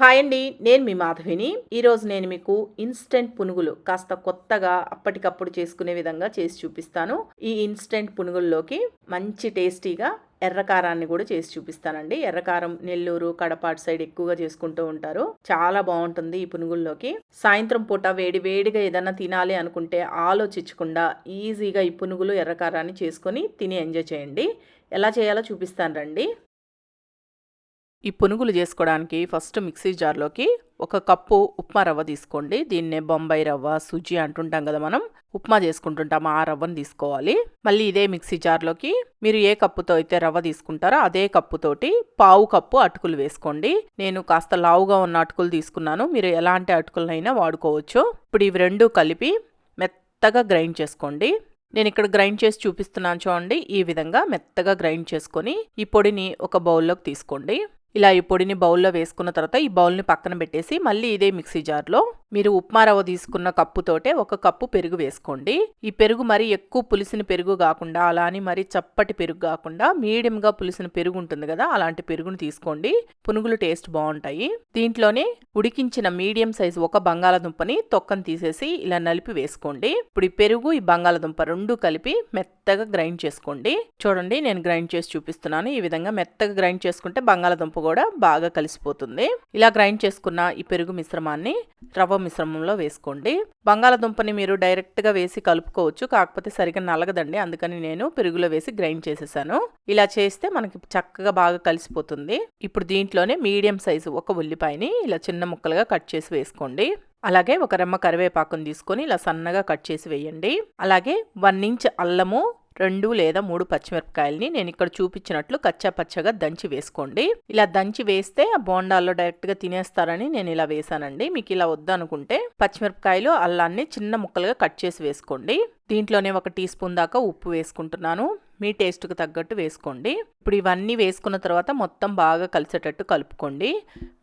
Hi అండి నేను మీ మాధవిని. ఈరోజు నేను మీకు ఇన్స్టెంట్ పునుగులు కాస్త కొత్తగా అప్పటికప్పుడు చేసుకునే విధంగా చేసి చూపిస్తాను. ఈ ఇన్స్టెంట్ పునుగుల్లోకి మంచి టేస్టీగా ఎర్రకారాన్ని కూడా చేసి చూపిస్తానండి. ఎర్రకారం నెల్లూరు కడపాటి సైడ్ ఎక్కువగా చేసుకుంటూ ఉంటారు. చాలా బాగుంటుంది ఈ పునుగుల్లోకి. సాయంత్రం పూట వేడి వేడిగా ఏదైనా తినాలి అనుకుంటే ఆలోచించకుండా ఈజీగా ఈ పునుగులు ఎర్రకారాన్ని చేసుకొని తిని ఎంజాయ్ చేయండి. ఎలా చేయాలో చూపిస్తాను రండి. ఈ పునుగులు చేసుకోవడానికి ఫస్ట్ మిక్సీ జార్లోకి ఒక కప్పు ఉప్మా రవ్వ తీసుకోండి. దీన్నే బొంబాయి రవ్వ సుజి అంటుంటాం కదా మనం. ఉప్మా చేసుకుంటుంటాం ఆ రవ్వను తీసుకోవాలి. మళ్ళీ ఇదే మిక్సీ జార్లోకి మీరు ఏ కప్పుతో అయితే రవ్వ తీసుకుంటారో అదే కప్పుతోటి పావు కప్పు అటుకులు వేసుకోండి. నేను కాస్త లావుగా ఉన్న అటుకులు తీసుకున్నాను. మీరు ఎలాంటి అటుకులనైనా వాడుకోవచ్చు. ఇప్పుడు ఇవి రెండు కలిపి మెత్తగా గ్రైండ్ చేసుకోండి. నేను ఇక్కడ గ్రైండ్ చేసి చూపిస్తున్నాను చూడండి. ఈ విధంగా మెత్తగా గ్రైండ్ చేసుకొని ఈ పొడిని ఒక బౌల్లోకి తీసుకోండి. ఇలా ఈ పొడిని బౌల్లో వేసుకున్న తర్వాత ఈ బౌల్ని పక్కన పెట్టేసి మళ్ళీ ఇదే మిక్సీ జార్లో మీరు ఉప్మా రవ్వ తీసుకున్న కప్పుతోటే ఒక కప్పు పెరుగు వేసుకోండి. ఈ పెరుగు మరి ఎక్కువ పులిసిన పెరుగు కాకుండా అలా అని మరి చప్పటి పెరుగు కాకుండా మీడియంగా పులిసిన పెరుగు ఉంటుంది కదా అలాంటి పెరుగును తీసుకోండి. పునుగులు టేస్ట్ బాగుంటాయి. దీంట్లోనే ఉడికించిన మీడియం సైజు ఒక బంగాళదుంపని తొక్కను తీసేసి ఇలా నలిపి వేసుకోండి. ఇప్పుడు ఈ పెరుగు ఈ బంగాళదుంప రెండు కలిపి మెత్తగా గ్రైండ్ చేసుకోండి. చూడండి నేను గ్రైండ్ చేసి చూపిస్తున్నాను. ఈ విధంగా మెత్తగా గ్రైండ్ చేసుకుంటే బంగాళదుంప కూడా బాగా కలిసిపోతుంది. ఇలా గ్రైండ్ చేసుకున్న ఈ పెరుగు మిశ్రమాన్ని రవ్వ మిశ్రమంలో వేసుకోండి. బంగాళదుంపని మీరు డైరెక్ట్గా వేసి కలుపుకోవచ్చు. కాకపోతే సరిగ్గా నలగదండి. అందుకని నేను పెరుగులో వేసి గ్రైండ్ చేసేసాను. ఇలా చేస్తే మనకి చక్కగా బాగా కలిసిపోతుంది. ఇప్పుడు దీంట్లోనే మీడియం సైజు ఒక ఉల్లిపాయని ఇలా చిన్న ముక్కలుగా కట్ చేసి వేసుకోండి. అలాగే ఒక రెమ్మ కరివేపాకుని తీసుకొని ఇలా సన్నగా కట్ చేసి వేయండి. అలాగే వన్ ఇంచ్ అల్లము రెండు లేదా మూడు పచ్చిమిరపకాయలని నేను ఇక్కడ చూపించినట్లు కచ్చా పచ్చగా దంచి వేసుకోండి. ఇలా దంచి వేస్తే ఆ బోండాల్లో డైరెక్ట్గా తినేస్తారని నేను ఇలా వేసానండి. మీకు ఇలా వద్దనుకుంటే పచ్చిమిరపకాయలు అల్లాన్ని చిన్న ముక్కలుగా కట్ చేసి వేసుకోండి. దీంట్లోనే ఒక టీ స్పూన్ దాకా ఉప్పు వేసుకుంటున్నాను. మీ టేస్ట్కి తగ్గట్టు వేసుకోండి. ఇప్పుడు ఇవన్నీ వేసుకున్న తర్వాత మొత్తం బాగా కలిసేటట్టు కలుపుకోండి.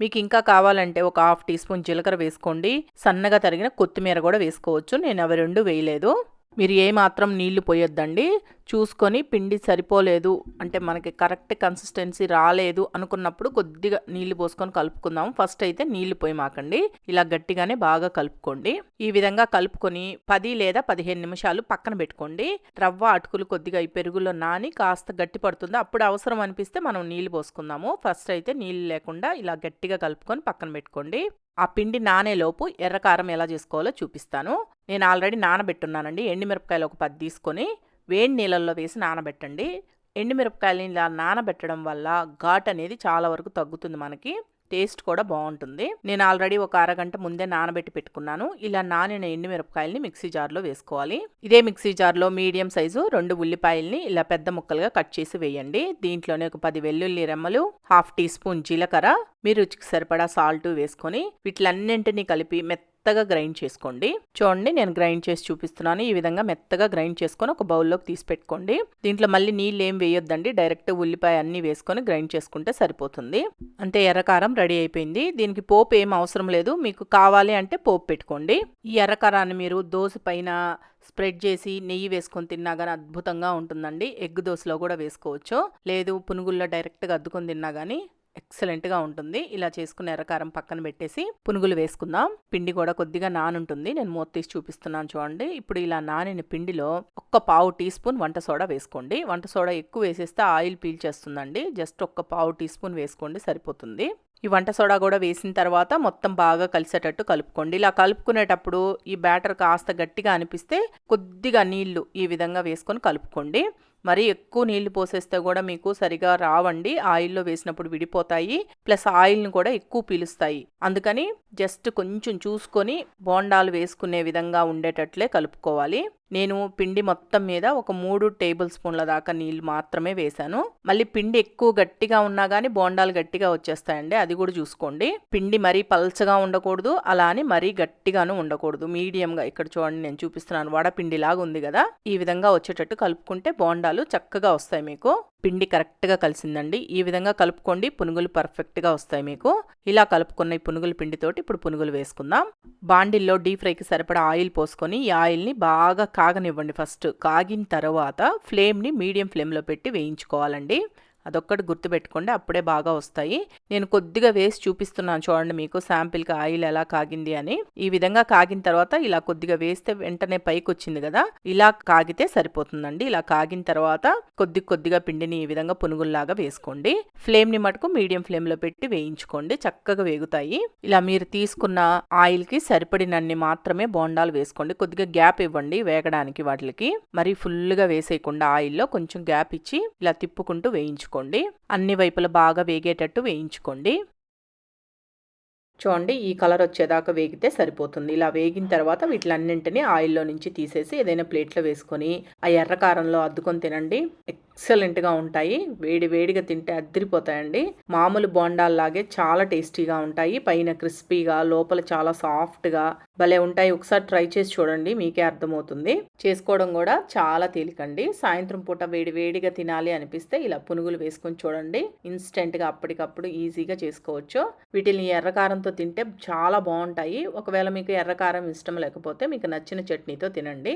మీకు ఇంకా కావాలంటే ఒక హాఫ్ టీ స్పూన్ జీలకర్ర వేసుకోండి. సన్నగా తరిగిన కొత్తిమీర కూడా వేసుకోవచ్చు. నేను అవి రెండు వేయలేదు. మీరు ఏమాత్రం నీళ్ళు పోయొద్దండి. చూసుకొని పిండి సరిపోలేదు అంటే మనకి కరెక్ట్ కన్సిస్టెన్సీ రాలేదు అనుకున్నప్పుడు కొద్దిగా నీళ్ళు పోసుకొని కలుపుకుందాం. ఫస్ట్ అయితే నీళ్ళు పోయి మాకండి. ఇలా గట్టిగానే బాగా కలుపుకోండి. ఈ విధంగా కలుపుకొని పది లేదా పదిహేను నిమిషాలు పక్కన పెట్టుకోండి. రవ్వ అటుకులు కొద్దిగా ఈ పెరుగులో నాని కాస్త గట్టి పడుతుంది. అప్పుడు అవసరం అనిపిస్తే మనం నీళ్ళు పోసుకుందాము. ఫస్ట్ అయితే నీళ్ళు లేకుండా ఇలా గట్టిగా కలుపుకొని పక్కన పెట్టుకోండి. ఆ పిండి నానేలోపు ఎర్రకారం ఎలా చేసుకోవాలో చూపిస్తాను. నేను ఆల్రెడీ నానబెట్టున్నానండి. ఎండుమిరపకాయలు ఒక పది తీసుకొని వేడి నీళ్ళల్లో వేసి నానబెట్టండి. ఎండుమిరపకాయలు ఇలా నానబెట్టడం వల్ల ఘాట్ అనేది చాలా వరకు తగ్గుతుంది మనకి. టేస్ట్ కూడా బాగుంటుంది. నేను ఆల్రెడీ ఒక అరగంట ముందే నానబెట్టి పెట్టుకున్నాను. ఇలా నానిన ఎండు మిరపకాయల్ని మిక్సీ జార్లో వేసుకోవాలి. ఇదే మిక్సీ జార్లో మీడియం సైజు రెండు ఉల్లిపాయల్ని ఇలా పెద్ద ముక్కలుగా కట్ చేసి వేయండి. దీంట్లోనే ఒక పది వెల్లుల్లి రెమ్మలు హాఫ్ టీ స్పూన్ జీలకర్ర మీ రుచికి సరిపడా సాల్ట్ వేసుకొని వీటిలన్నింటినీ కలిపి మెత్త మెత్తగా గ్రైండ్ చేసుకోండి. చూడండి నేను గ్రైండ్ చేసి చూపిస్తున్నాను. ఈ విధంగా మెత్తగా గ్రైండ్ చేసుకొని ఒక బౌల్లోకి తీసి పెట్టుకోండి. దీంట్లో మళ్ళీ నీళ్ళు ఏం వేయొద్దండి. డైరెక్ట్ ఉల్లిపాయ అన్ని వేసుకొని గ్రైండ్ చేసుకుంటే సరిపోతుంది. అంతే ఎర్రకారం రెడీ అయిపోయింది. దీనికి పోపు ఏం అవసరం లేదు. మీకు కావాలి అంటే పోపు పెట్టుకోండి. ఈ ఎర్రకారాన్ని మీరు దోశ పైన స్ప్రెడ్ చేసి నెయ్యి వేసుకొని తిన్నా కానీ అద్భుతంగా ఉంటుందండి. ఎగ్ దోశలో కూడా వేసుకోవచ్చు. లేదు పునుగుల్లో డైరెక్ట్గా అద్దుకొని తిన్నా కానీ ఎక్సలెంట్గా ఉంటుంది. ఇలా చేసుకున్న ఎర్రకారం పక్కన పెట్టేసి పునుగులు వేసుకుందాం. పిండి కూడా కొద్దిగా నానుంటుంది. నేను మూత తీసి చూపిస్తున్నాను చూడండి. ఇప్పుడు ఇలా నానిన పిండిలో ఒక్క పావు టీ స్పూన్ వంట సోడా వేసుకోండి. వంట సోడా ఎక్కువ వేసేస్తే ఆయిల్ పీల్చేస్తుందండి జస్ట్ ఒక్క పావు టీ స్పూన్ వేసుకోండి సరిపోతుంది. ఈ వంట సోడా కూడా వేసిన తర్వాత మొత్తం బాగా కలిసేటట్టు కలుపుకోండి. ఇలా కలుపుకునేటప్పుడు ఈ బ్యాటర్ కాస్త గట్టిగా అనిపిస్తే కొద్దిగా నీళ్ళు ఈ విధంగా వేసుకొని కలుపుకోండి. మరీ ఎక్కువ నీళ్ళు పోసేస్తే కూడా మీకు సరిగా రావండి. ఆయిల్లో వేసినప్పుడు విడిపోతాయి. ప్లస్ ఆయిల్ని కూడా ఎక్కువ పీలుస్తాయి. అందుకని జస్ట్ కొంచెం చూసుకొని బోండాలు వేసుకునే విధంగా ఉండేటట్లే కలుపుకోవాలి. నేను పిండి మొత్తం మీద ఒక మూడు టేబుల్ స్పూన్ల దాకా నీళ్ళు మాత్రమే వేశాను. మళ్ళీ పిండి ఎక్కువ గట్టిగా ఉన్నా కానీ బోండాలు గట్టిగా వచ్చేస్తాయండి. అది కూడా చూసుకోండి. పిండి మరీ పల్చగా ఉండకూడదు అలా అని మరీ గట్టిగాను ఉండకూడదు. మీడియంగా ఇక్కడ చూడండి నేను చూపిస్తున్నాను వడపిండి లాగా ఉంది కదా. ఈ విధంగా వచ్చేటట్టు కలుపుకుంటే బోండాలు చక్కగా వస్తాయి మీకు. పిండి కరెక్ట్గా కలిసిందండి. ఈ విధంగా కలుపుకోండి. పునుగులు పర్ఫెక్ట్గా వస్తాయి మీకు. ఇలా కలుపుకున్న ఈ పునుగుల పిండితోటి ఇప్పుడు పునుగులు వేసుకుందాం. బాండిల్లో డీప్ ఫ్రైకి సరిపడా ఆయిల్ పోసుకొని ఈ ఆయిల్ని బాగా కాగనివ్వండి ఫస్ట్. కాగిన తర్వాత ఫ్లేమ్ని మీడియం ఫ్లేమ్లో పెట్టి వేయించుకోవాలండి. అదొక్కటి గుర్తుపెట్టుకోండి అప్పుడే బాగా వస్తాయి. నేను కొద్దిగా వేసి చూపిస్తున్నాను చూడండి మీకు శాంపిల్కి ఆయిల్ ఎలా కాగింది అని. ఈ విధంగా కాగిన తర్వాత ఇలా కొద్దిగా వేస్తే వెంటనే పైకి వచ్చింది కదా ఇలా కాగితే సరిపోతుందండి. ఇలా కాగిన తర్వాత కొద్ది కొద్దిగా పిండిని ఈ విధంగా పునుగుల్లాగా వేసుకోండి. ఫ్లేమ్ని మటుకు మీడియం ఫ్లేమ్లో పెట్టి వేయించుకోండి చక్కగా వేగుతాయి. ఇలా మీరు తీసుకున్న ఆయిల్కి సరిపడినన్ని మాత్రమే బోండాలు వేసుకోండి. కొద్దిగా గ్యాప్ ఇవ్వండి వేగడానికి వాటికి. మరి ఫుల్గా వేసేయకుండా ఆయిల్లో కొంచెం గ్యాప్ ఇచ్చి ఇలా తిప్పుకుంటూ వేయించుకోండి. అన్ని వైపులా బాగా వేగేటట్టు వేయించుకోండి. చూడండి ఈ కలర్ వచ్చేదాకా వేగితే సరిపోతుంది. ఇలా వేగిన తర్వాత వీటిలన్నింటినీ ఆయిల్లో నుంచి తీసేసి ఏదైనా ప్లేట్లో వేసుకొని ఆ ఎర్ర కారంలో అద్దుకొని తినండి. ఎక్సలెంట్గా ఉంటాయి. వేడి వేడిగా తింటే అద్దరిపోతాయండి మామూలు బోండాల్లాగే చాలా టేస్టీగా ఉంటాయి. పైన క్రిస్పీగా లోపల చాలా సాఫ్ట్గా భలే ఉంటాయి. ఒకసారి ట్రై చేసి చూడండి మీకే అర్థమవుతుంది. చేసుకోవడం కూడా చాలా తేలికండి. సాయంత్రం పూట వేడి వేడిగా తినాలి అనిపిస్తే ఇలా పునుగులు వేసుకొని చూడండి. ఇన్స్టెంట్గా అప్పటికప్పుడు ఈజీగా చేసుకోవచ్చు. వీటిని ఎర్రకారంతో తింటే చాలా బాగుంటాయి. ఒకవేళ మీకు ఎర్రకారం ఇష్టం లేకపోతే మీకు నచ్చిన చట్నీతో తినండి.